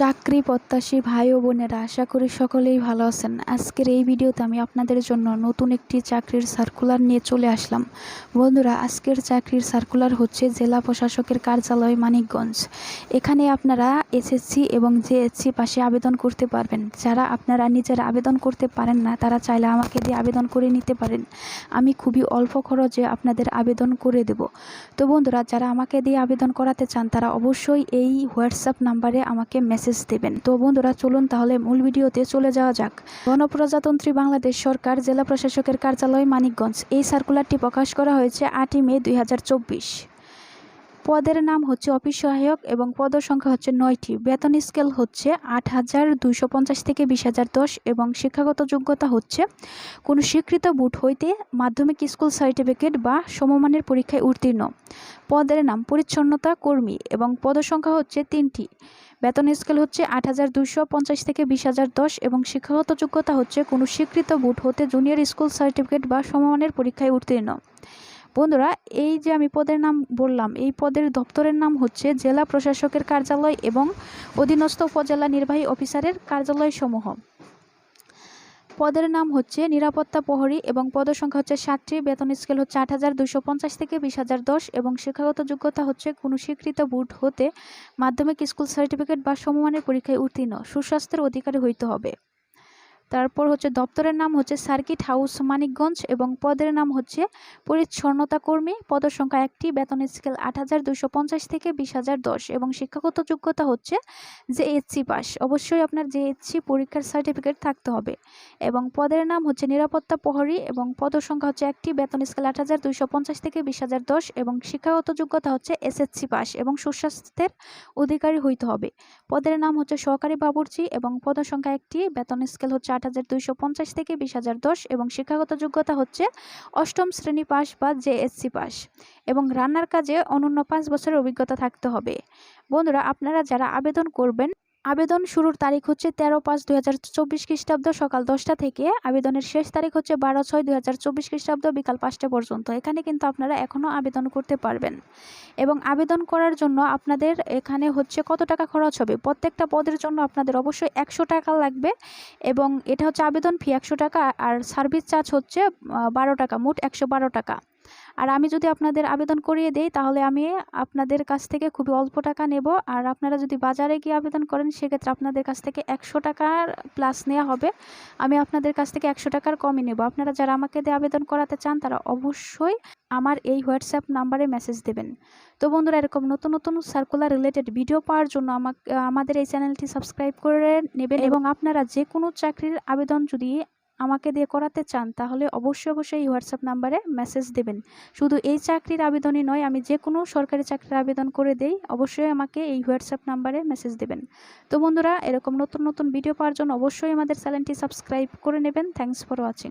চাকরি, প্রত্যাশী ভাই ও বোনেরা, আশা করি সকলেই ভালো আছেন। আজকের এই ভিডিওতে আমি আপনাদের জন্য নতুন একটি চাকরির সার্কুলার নিয়ে চলে আসলাম। বন্ধুরা, আজকের চাকরির সার্কুলার হচ্ছে জেলা প্রশাসকের কার্যালয় মানিকগঞ্জ। এখানে আপনারা এসএসসি এবং জেএসসি পাশে আবেদন করতে পারবেন। যারা আপনারা নিজেরা আবেদন করতে পারেন না, তারা চাইলে আমাকে দিয়ে আবেদন করে নিতে পারেন। আমি খুবই অল্প খরচে আপনাদের আবেদন করে দেব। তো বন্ধুরা, যারা আমাকে দিয়ে আবেদন করাতে চান, তারা অবশ্যই এই হোয়াটসঅ্যাপ নাম্বারে আমাকে মেসেজ দেবেন। তো বন্ধুরা, চলুন তাহলে মূল ভিডিওতে চলে যাওয়া যাক। গণপ্রজাতন্ত্রী বাংলাদেশ সরকার, জেলা প্রশাসকের কার্যালয় মানিকগঞ্জ। এই সার্কুলারটি প্রকাশ করা হয়েছে আটই মে দুই হাজার চব্বিশ। পদের নাম হচ্ছে অফিস সহায়ক এবং পদের সংখ্যা হচ্ছে নয়টি। বেতন স্কেল হচ্ছে আট হাজার দুইশো পঞ্চাশ থেকে বিশ হাজার দশ এবং শিক্ষাগত যোগ্যতা হচ্ছে কোনো স্বীকৃত বুট হইতে মাধ্যমিক স্কুল সার্টিফিকেট বা সমমানের পরীক্ষায় উত্তীর্ণ। পদের নাম পরিচ্ছন্নতা কর্মী এবং পদ সংখ্যা হচ্ছে তিনটি। বেতন স্কেল হচ্ছে আট হাজার দুশো পঞ্চাশ থেকে বিশ হাজার দশ এবং শিক্ষাগত যোগ্যতা হচ্ছে কোনো স্বীকৃত বুট হতে জুনিয়র স্কুল সার্টিফিকেট বা সমমানের পরীক্ষায় উত্তীর্ণ। বন্ধুরা, এই যে আমি পদের নাম বললাম, এই পদের দপ্তরের নাম হচ্ছে জেলা প্রশাসকের কার্যালয় এবং অধীনস্থ উপজেলা নির্বাহী অফিসারের কার্যালয়সমূহ। পদের নাম হচ্ছে নিরাপত্তা প্রহরী এবং পদ সংখ্যা হচ্ছে সাতটি, বেতন স্কেল হচ্ছে আট হাজার দুশো পঞ্চাশ থেকে বিশ হাজার দশ এবং শিক্ষাগত যোগ্যতা হচ্ছে কোনো স্বীকৃত বুট হতে মাধ্যমিক স্কুল সার্টিফিকেট বা সমমানের পরীক্ষায় উত্তীর্ণ। সুস্বাস্থ্যের অধিকারী হইতে হবে। তারপর হচ্ছে দপ্তরের নাম হচ্ছে সার্কিট হাউস মানিকগঞ্জ এবং পদের নাম হচ্ছে পরিচ্ছন্নতা কর্মী। পদের সংখ্যা একটি, বেতন স্কেল আট হাজার দুশো পঞ্চাশ থেকে বিশ হাজার দশ এবং শিক্ষাগত যোগ্যতা হচ্ছে যে এইচসি পাস অবশ্যই আপনার যে এইচসি পরীক্ষার সার্টিফিকেট থাকতে হবে এবং পদের নাম হচ্ছে নিরাপত্তা প্রহরী এবং পদ সংখ্যা হচ্ছে একটি, বেতন স্কেল আট হাজার দুইশো পঞ্চাশ থেকে বিশ হাজার দশ এবং শিক্ষাগত যোগ্যতা হচ্ছে এসএসসি পাস এবং সুস্বাস্থ্যের অধিকারী হইতে হবে। পদের নাম হচ্ছে সহকারী বাবুর্চি এবং পদ সংখ্যা একটি, বেতন স্কেল হচ্ছে আট হাজার দুইশো পঞ্চাশ থেকে বিশ হাজার দশ এবং শিক্ষাগত যোগ্যতা হচ্ছে অষ্টম শ্রেণি পাস বা জেএসসি পাস এবং রান্নার কাজে অনন্য পাঁচ বছরের অভিজ্ঞতা থাকতে হবে। বন্ধুরা, আপনারা যারা আবেদন করবেন আবেদন শুরুর তারিখ হচ্ছে তেরো পাঁচ দুই হাজার চব্বিশ খ্রিস্টাব্দ সকাল দশটা থেকে। আবেদনের শেষ তারিখ হচ্ছে বারো ছয় দুই হাজার চব্বিশ খ্রিস্টাব্দ বিকাল পাঁচটা পর্যন্ত। এখানে কিন্তু আপনারা এখনও আবেদন করতে পারবেন। এবং আবেদন করার জন্য আপনাদের এখানে হচ্ছে কত টাকা খরচ হবে? প্রত্যেকটা পদের জন্য আপনাদের অবশ্যই একশো টাকা লাগবে। এবং এটা হচ্ছে আবেদন ফি একশো টাকা, আর সার্ভিস চার্জ হচ্ছে বারো টাকা, মোট একশো বারো টাকা। আর আমি যদি আপনাদের আবেদন করিয়ে দেই তাহলে আমি আপনাদের কাছ থেকে খুবই অল্প টাকা নেব। আর আপনারা যদি বাজারে গিয়ে আবেদন করেন সেক্ষেত্রে আপনাদের কাছ থেকে একশো টাকার প্লাস নেওয়া হবে। আমি আপনাদের কাছ থেকে একশো টাকার কমই নেব। আপনারা যারা আমাকে দিয়ে আবেদন করাতে চান তারা অবশ্যই আমার এই হোয়াটসঅ্যাপ নাম্বারে মেসেজ দেবেন। তো বন্ধুরা এরকম নতুন নতুন সার্কুলার রিলেটেড ভিডিও পাওয়ার জন্য আমাকে আমাদের এই চ্যানেলটি সাবস্ক্রাইব করে নেবেন এবং আপনারা যে কোনো চাকরির আবেদন যদি আমাকে দিয়ে করাতে চান, তাহলে অবশ্যই অবশ্যই এই হোয়াটসঅ্যাপ নাম্বারে মেসেজ দেবেন। শুধু এই চাকরির আবেদনই নয়, আমি যে কোনো সরকারি চাকরির আবেদন করে দেই, অবশ্যই আমাকে এই হোয়াটসঅ্যাপ নাম্বারে মেসেজ দেবেন। তো বন্ধুরা, এরকম নতুন নতুন ভিডিও পাওয়ার জন্য অবশ্যই আমাদের চ্যানেলটি সাবস্ক্রাইব করে নেবেন। Thanks for watching